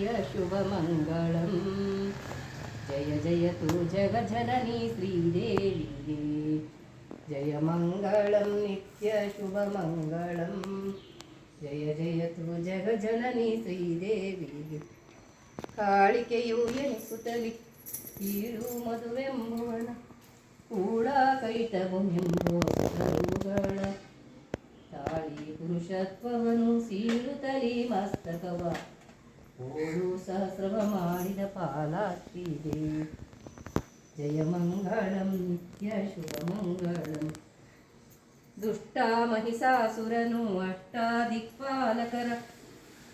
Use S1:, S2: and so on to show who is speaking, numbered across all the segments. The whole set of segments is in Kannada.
S1: नित्यशुभमङ्गलम् जय जयतु जगजननी श्रीदेवी जय मङ्गलं नित्यशुभमङ्गलं जय जयतु ಜಗಜನನಿ ಶ್ರೀದೇವಿ ಕಾಳಿಕೆಯು ಎನಿಸುತ್ತಲಿ ಕೀಳು ಮದುವೆಂಬುವನ ಕೂಡ ಕೈಟವೆಂಬುಗಳ ತಾಳಿ ಪುರುಷತ್ವವನ್ನು ಸೀಳುತ್ತಲಿ ಮಸ್ತಕವ ಓಡು ಸಹಸ್ರವ ಮಾಡಿದ ಪಾಲಾಗ್ತಿದೆ ಜಯ ಮಂಗಳಂ, ನಿತ್ಯ ಶುಭ ಮಂಗಳಂ. ದುಷ್ಟ ಮಹಿಷಾಸುರನು ಅಷ್ಟಾದಿಕ್ಪಾಲಕರ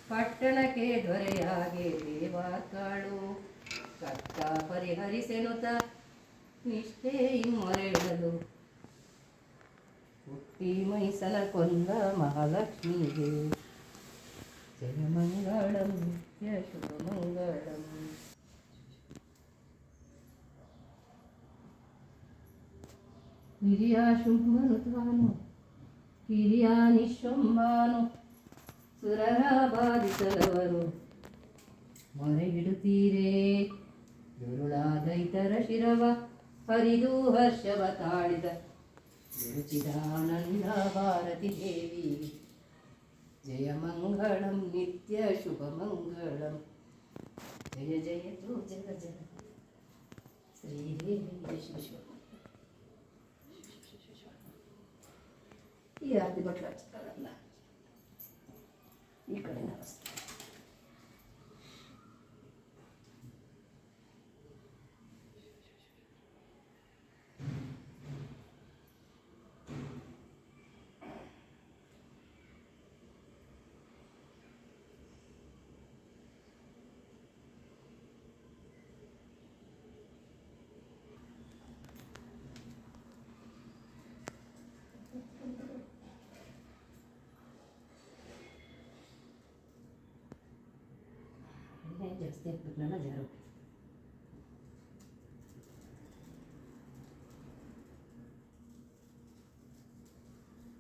S1: ಪಟ್ಟಣಕ್ಕೆ ದೊರೆಯಾಗೆ ದೇವಾರ್ಕಾಳು ಕಷ್ಟ ಪರಿಹರಿಸೆನುತ ನಿಷ್ಠೆ ಮೊರೆಯಲು. ಹುಟ್ಟಿ ಮೈಸಲ ಕೊಂದ ಮಹಾಲಕ್ಷ್ಮಿಗೆ ಜಯ ಮಂಗಳಂ ನಿತ್ಯ ಶುಭ ಮಂಗಳಂ ಹಿರಿಯ ಶುಂಭನು ತಾನು ಹಿರಿಯ ನಿಶುಂಭಾನು ಸುರರ ಬಾಧಿಸಲವರು ಮೊರೆ ಇಡುತ್ತೀರೇ ದುರುಳಾದ ಇತರ ಶಿರವ ಹರಿದು ಹರ್ಷವ ತಾಳಿದ ಗುರುಚಿದಾನಂದ ಭಾರತಿ ದೇವಿ ಜಯ నిత్య శుభమంగళం జయ జయ తు జగ జగ. శ్రీ ఈ ఆర్ది బట్టలు ఇక్కడ నమస్తే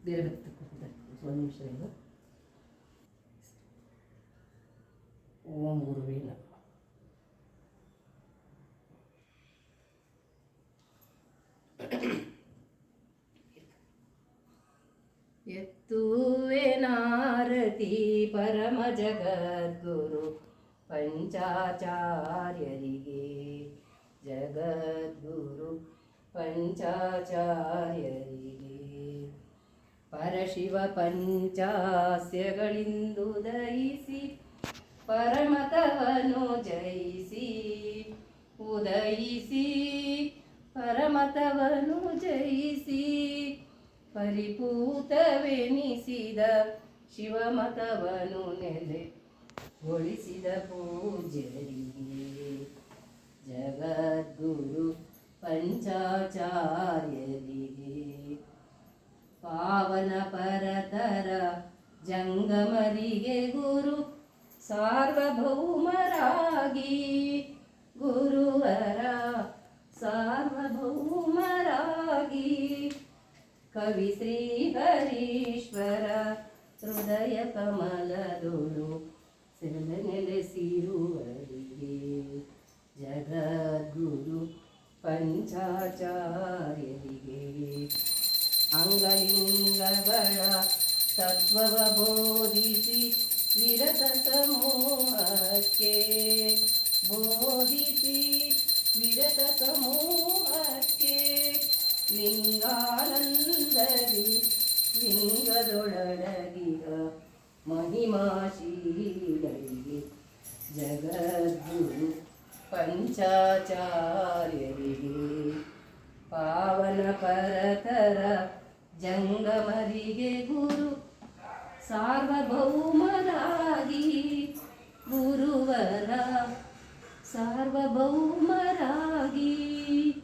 S1: ಬೇರೆ ಬೇರೆ ತಕ್ಕೊತಾರೆ ಒಂದು ನಿಮಿಷ ಇದು ಓಂ ಗುರುವೇ ನಮಃ ಎತ್ತುವೆ ನಾರತಿ ಪರಮ ಜಗದ್ಗುರು ಪಂಚಾಚಾರ್ಯರಿಗೆ. ಜಗದ್ಗುರು ಪಂಚಾಚಾರ್ಯರಿಗೆ. ಪರಶಿವ ಪಂಚಾಸ್ಯಗಳಿಂದು ದಯಿಸಿ ಪರಮತವನು ಜಯಿಸಿ ಉದಯಿಸಿ ಪರಮತವನು ಜಯಿಸಿ ಪರಿಪೂತವೆನಿಸಿದ ಶಿವಮತವನು ನೆಲೆ ಗೊಳಿಸಿದ ಪೂಜ್ಯರಿಗೆ ಜಗದ್ಗುರು ಪಂಚಾಚಾರ್ಯರಿಗೆ. ಪಾವನ ಪರತರ ಜಂಗಮರಿಗೆ ಗುರು ಸಾರ್ವಭೌಮರಾಗಿ. ಗುರುವರ ಸಾರ್ವಭೌಮರಾಗಿ. ಕವಿ ಶ್ರೀ ಹರೀಶ್ವರ ಹೃದಯ ಕಮಲದೊಳು ಸೆಲ ನೆಲೆಸಿರುವರಿಗೆ ಜಗದ್ಗುರು ಪಂಚಾಚಾರ್ಯರಿಗೆ ಅಂಗಲಿಂಗಗಳ ತತ್ವವ ಬೋಧಿಸಿ ವಿರತ ಸಮೂಹಕ್ಕೆ ಬೋಧಿಸಿ ವಿರತ ಸಮೂಹಕ್ಕೆ ಲಿಂಗಾನಂದದಿ ಲಿಂಗದೊಳಡಗಿಗ ಮಹಿಮಾಶೀಲರಿಗೆ ಜಗದ್ಗುರು ಪಂಚಾಚಾರ್ಯರಿಗೆ ಪಾವನ ಪರತರ ಜಂಗಮರಿಗೆ ಗುರು ಸಾರ್ವಭೌಮರಾಗಿ ಗುರುವರ ಸಾರ್ವಭೌಮರಾಗಿ